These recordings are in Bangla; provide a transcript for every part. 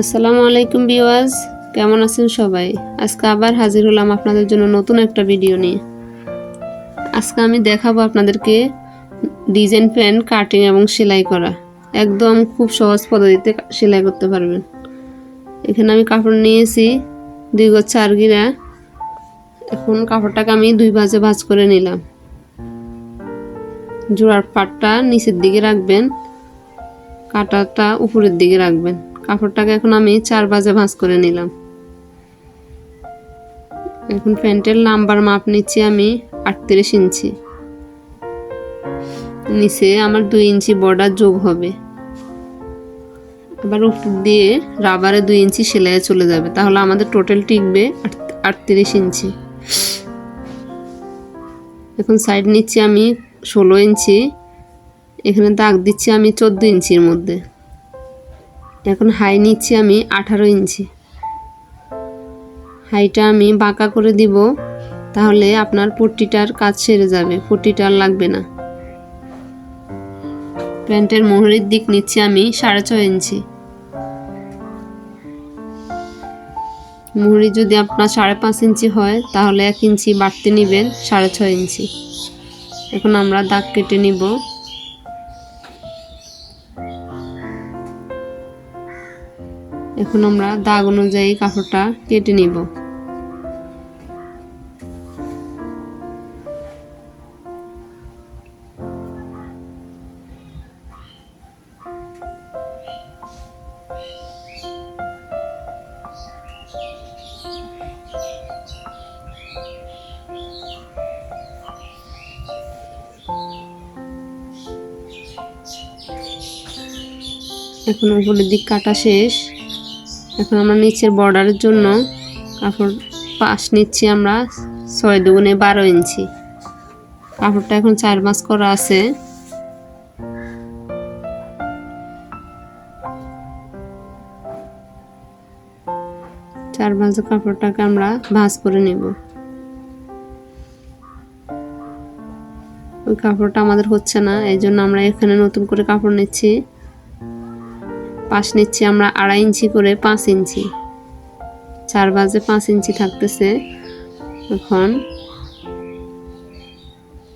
আসসালামু আলাইকুম বিওয়াজ কেমন আছেন সবাই? আজকে আবার হাজির হলাম আপনাদের জন্য নতুন একটা ভিডিও নিয়ে। আজকে আমি দেখাবো আপনাদেরকে ডিজাইন প্যান্ট, কাটিং এবং সেলাই করা। একদম খুব সহজ পদ্ধতিতে সেলাই করতে পারবেন। এখানে আমি কাপড় নিয়েছি, দুই গজ চার গিরা। এখন কাপড়টাকে আমি দুই ভাজে ভাজ করে নিলাম। জোড়ার পাটটা নিচের দিকে রাখবেন, কাটাটা উপরের দিকে রাখবেন। কাপড়টাকে এখন আমি চার বাজে ভাঁজ করে নিলাম। এখন প্যান্টের নাম্বার মাপ নিচ্ছি আমি আটত্রিশ ইঞ্চি। নিচে আমার দুই ইঞ্চি বর্ডার যোগ হবে। আবার উপর দিয়ে রাবারে দুই ইঞ্চি সেলাইয়ে চলে যাবে। তাহলে আমাদের টোটাল টিকবে আট- আটত্রিশ ইঞ্চি। এখন সাইড নিচ্ছি আমি ষোলো ইঞ্চি। এখানে দাগ দিচ্ছি আমি চোদ্দ ইঞ্চির মধ্যে। এখন হাই নিচ্ছি আমি আঠারো ইঞ্চি। হাইটা আমি বাঁকা করে দিব, তাহলে আপনার পট্টিটার কাজ সেরে যাবে, পট্টিটা আর লাগবে না। প্যান্টের মোহরের দিক নিচ্ছি আমি সাড়ে ছয় ইঞ্চি। মুহুরি যদি আপনার সাড়ে পাঁচ ইঞ্চি হয়, তাহলে এক ইঞ্চি বাড়তে নেবেন সাড়ে ছয় ইঞ্চি। এখন আমরা দাগ কেটে নিব। এখন আমরা দাগ অনুযায়ী কাপড়টা কেটে নিব। এখন উপরের দিক কাটা শেষ। এখন আমরা নিচের বর্ডারের জন্য কাপড় পাশ নিচ্ছি আমরা ছয় দুগুণে বারো ইঞ্চি। কাপড়টা এখন চার মাস করা আছে। চার ভাঁজে কাপড়টাকে আমরা ভাঁজ করে নেব। ওই কাপড়টা আমাদের হচ্ছে না, এই জন্য আমরা এখানে নতুন করে কাপড় নিচ্ছি। পাশ নিচ্ছি আমরা আড়াই ইঞ্চি করে পাঁচ ইঞ্চি। চার বাজে পাঁচ ইঞ্চি থাকতেছে। এখন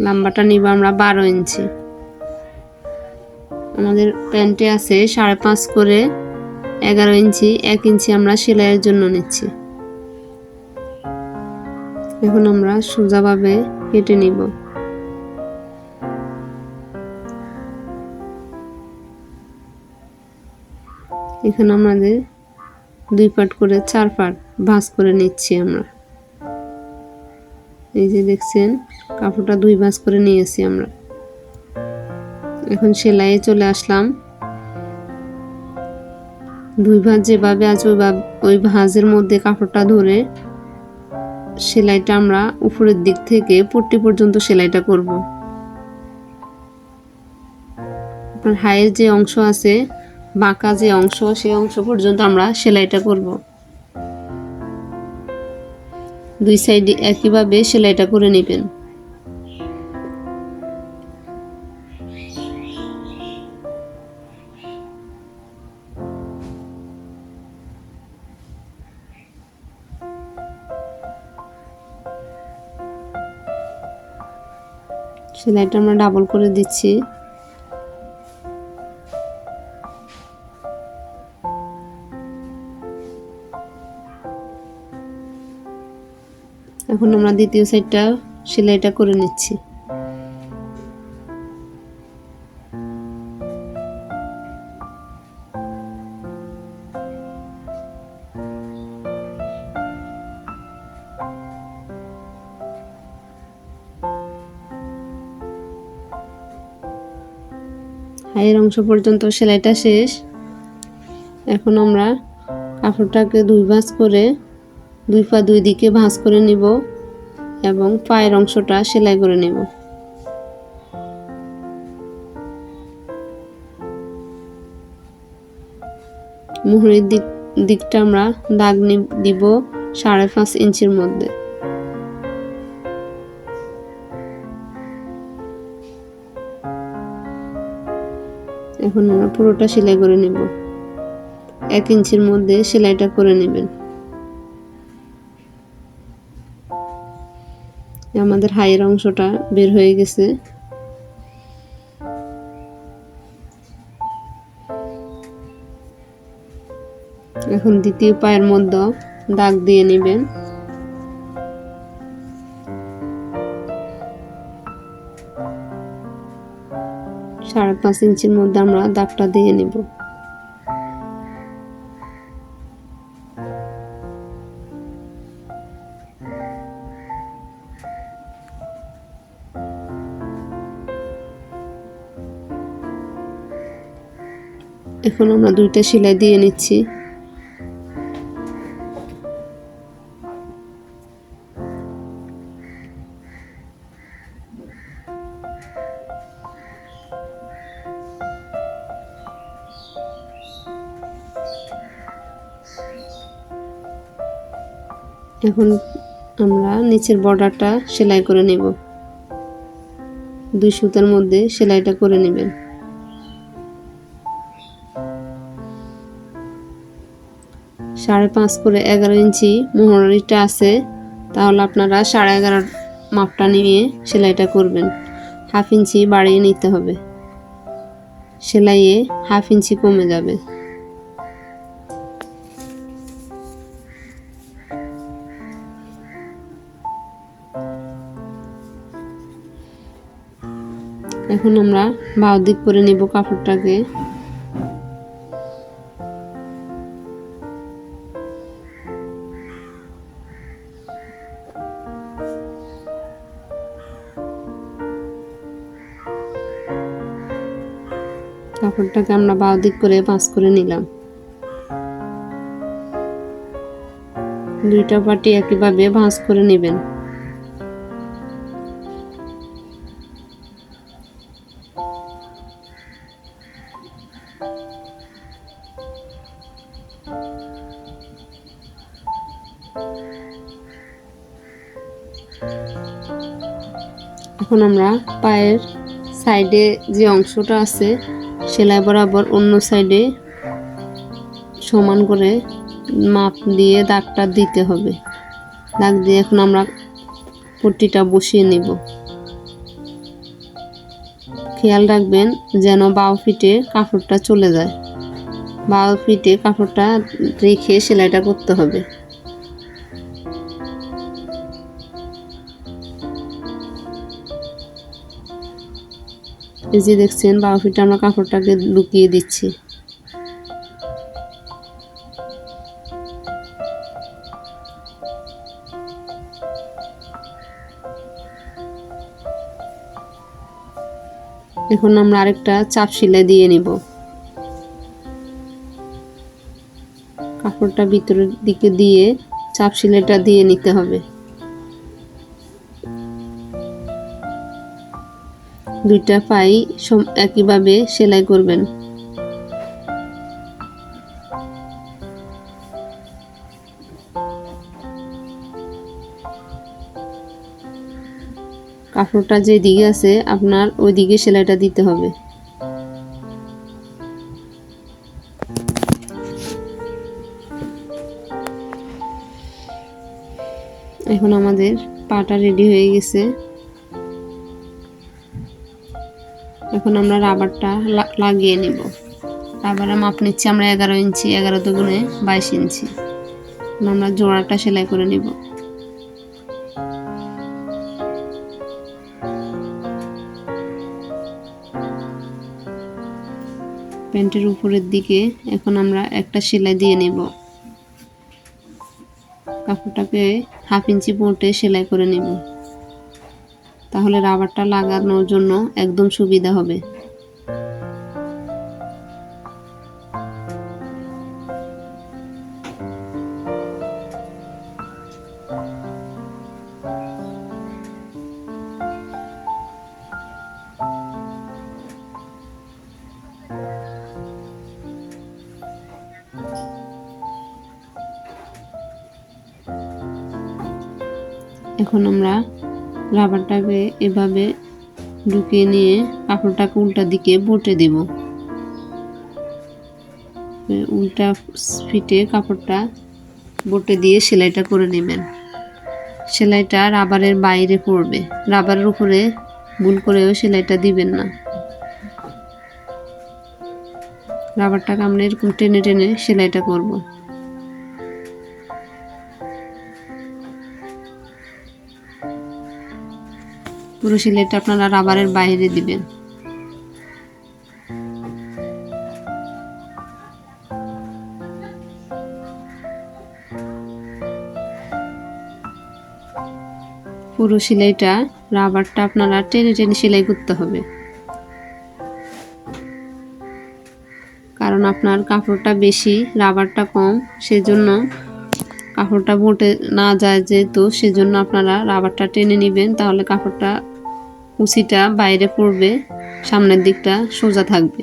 লম্বাটা নিব আমরা বারো ইঞ্চি। আমাদের প্যান্টে আছে সাড়ে পাঁচ করে এগারো ইঞ্চি, এক ইঞ্চি আমরা সেলাইয়ের জন্য নিচ্ছি। এখন আমরা সোজাভাবে কেটে নিব। এখানে আমাদের দুই পাট করে, চার পাট ভাঁজ করে নিচ্ছি আমরা। এই যে দেখছেন, কাপড়টা দুই ভাঁজ করে নিয়েছি আমরা। এখন সেলাইয়ে চলে আসলাম। দুই ভাঁজ যেভাবে আছে, ওইভাবে, ওই ভাঁজের মধ্যে কাপড়টা ধরে সেলাইটা আমরা উপরের দিক থেকে পট্টি পর্যন্ত সেলাইটা করব। আপনার হায়ের যে অংশ আছে বাঁকা যে অংশ সেই অংশ পর্যন্ত আমরা সেলাইটা করব। দুই সাইডে একইভাবে সেলাইটা করে নেবেন। সেলাইটা আমরা ডাবল করে দিচ্ছি। এখন আমরা দ্বিতীয় সাইডটা সেলাইটা করে নিচ্ছি। হায়ের অংশ পর্যন্ত সেলাইটা শেষ। এখন আমরা কাপড়টাকে দুই ভাঁজ করে দুই পা দুই দিকে ভাঁজ করে নিব এবং পায়ের অংশটা সেলাই করে নেব। মুহুরির দিক, দিকটা আমরা দাগ দিব সাড়ে পাঁচ ইঞ্চির মধ্যে। এখন আমরা পুরোটা সেলাই করে নেব। এক ইঞ্চির মধ্যে সেলাইটা করে নেবেন। আমাদের হাইয়ের অংশটা বের হয়ে গেছে। এখন দ্বিতীয় পায়ের মধ্যে দাগ দিয়ে নেবেন। সাড়ে পাঁচ ইঞ্চির মধ্যে আমরা দাগটা দিয়ে নেব। এখন আমরা দুইটা সেলাই দিয়ে নিচ্ছি। এখন আমরা নিচের বর্ডারটা সেলাই করে নেব। দুই সুতার মধ্যে সেলাইটা করে নেবেন। সাড়ে পাঁচ করে এগারো ইঞ্চি মোহরিটা আছে, তাহলে আপনারা সাড়ে এগারো মাপটা নিয়ে সেলাইটা করবেন। হাফ ইঞ্চি বাড়িয়ে নিতে হবে। সেলাইয়ে হাফ ইঞ্চি কমে যাবে। এখন আমরা বাউ দিক করে নিব কাপড়টাকে। কাপড়টাকে আমরা বাউ দিক করে পাঁচ করে নিলাম। দুইটা পাটি একইভাবে ভাঁজ করে নেবেন। এখন আমরা পায়ের সাইডে যে অংশটা আছে সেলাই বরাবর অন্য সাইডে সমান করে মাপ দিয়ে দাগটা দিতে হবে। দাগ দিয়ে এখন আমরা পট্টিটা বসিয়ে নেব। খেয়াল রাখবেন যেন বাউ ফিটে কাপড়টা চলে যায়। বাউ ফিটে কাপড়টা রেখে সেলাইটা করতে হবে। এই যে দেখছেন বাউ ফিটে আমরা কাপড়টাকে লুকিয়ে দিচ্ছি। এখন আমরা আরেকটা চাপ সেলাই দিয়ে নিব। কাপড়টা ভিতরের দিকে দিয়ে চাপ সেলাইটা দিয়ে নিতে হবে। দুইটা পাই একইভাবে সেলাই করবেন। কাপড়টা যে দিকে আছে, আপনার ওই দিকে সেলাইটা দিতে হবে। এখন আমাদের পাটা রেডি হয়ে গেছে। এখন আমরা রাবারটা লাগিয়ে নিব। রাবারের মাপ নিচ্ছি আমরা এগারো ইঞ্চি, এগারো দুগুণে বাইশ ইঞ্চি। আমরা জোড়াটা সেলাই করে নিব। প্যান্টের উপরের দিকে এখন আমরা একটা সেলাই দিয়ে নেব। কাপড়টাকে হাফ ইঞ্চি পোটে সেলাই করে নেব। তাহলে রাবারটা লাগানোর জন্য একদম সুবিধা হবে। এখন আমরা রাবারটাকে এভাবে ঢুকিয়ে নিয়ে কাপড়টাকে উল্টা দিকে বটে দেব। উল্টা ফিটে কাপড়টা বটে দিয়ে সেলাইটা করে নেবেন। সেলাইটা রাবারের বাইরে পড়বে। রাবারের উপরে ভুল করেও সেলাইটা দিবেন না। রাবারটাকে আমরা এরকম টেনে টেনে সেলাইটা করব। পুরো সেলাইটা আপনারা রাবারের বাইরে দিবেন। পুরো সেলাইটা, রাবারটা আপনারা টেনে টেনে সেলাই করতে হবে। কারণ আপনার কাপড়টা বেশি, রাবারটা কম, সেজন্য কাপড়টা বটে না যায় যেহেতু, সেজন্য আপনারা রাবারটা টেনে নেবেন, তাহলে কাপড়টা কুচিটা বাইরে পড়বে, সামনের দিকটা সোজা থাকবে।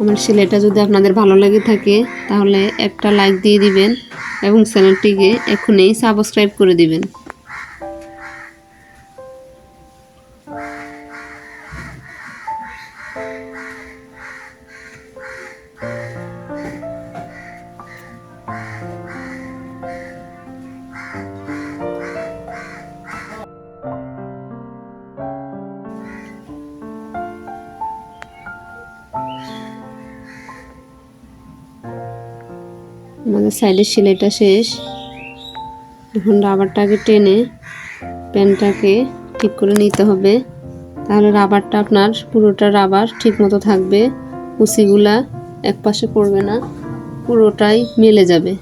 আমার সেলাইটা যদি আপনাদের ভালো লেগে থাকে, তাহলে একটা লাইক দিয়ে দিবেন এবং চ্যানেলটিকে এখনই সাবস্ক্রাইব করে দিবেন। আমাদের সাইডের সেলাইটা শেষ। এখন রাবারটাকে টেনে প্যানটাকে ঠিক করে নিতে হবে। তাহলে রাবারটা আপনার পুরোটা রাবার ঠিক মতো থাকবে, কুচিগুলা এক পাশে পড়বে না, পুরোটাই মেলে যাবে।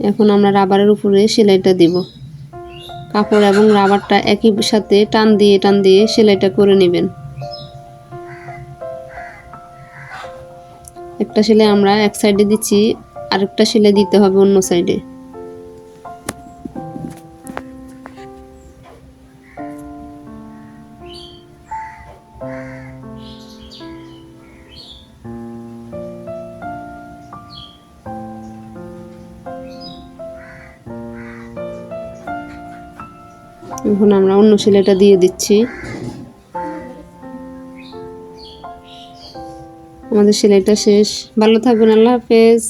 এখন আমরা রাবারের উপরে সেলাইটা দিব। কাপড় এবং রাবারটা একই সাথে টান দিয়ে টান দিয়ে সেলাইটা করে নেবেন। একটা সেলাই আমরা এক সাইডে দিচ্ছি, আরেকটা সেলাই দিতে হবে অন্য সাইডে। এখন সেলাইটা দিয়ে দিচ্ছি। আমাদের সেলাইটা শেষ। ভালো থাকবেন আল্লাহ হাফেজ।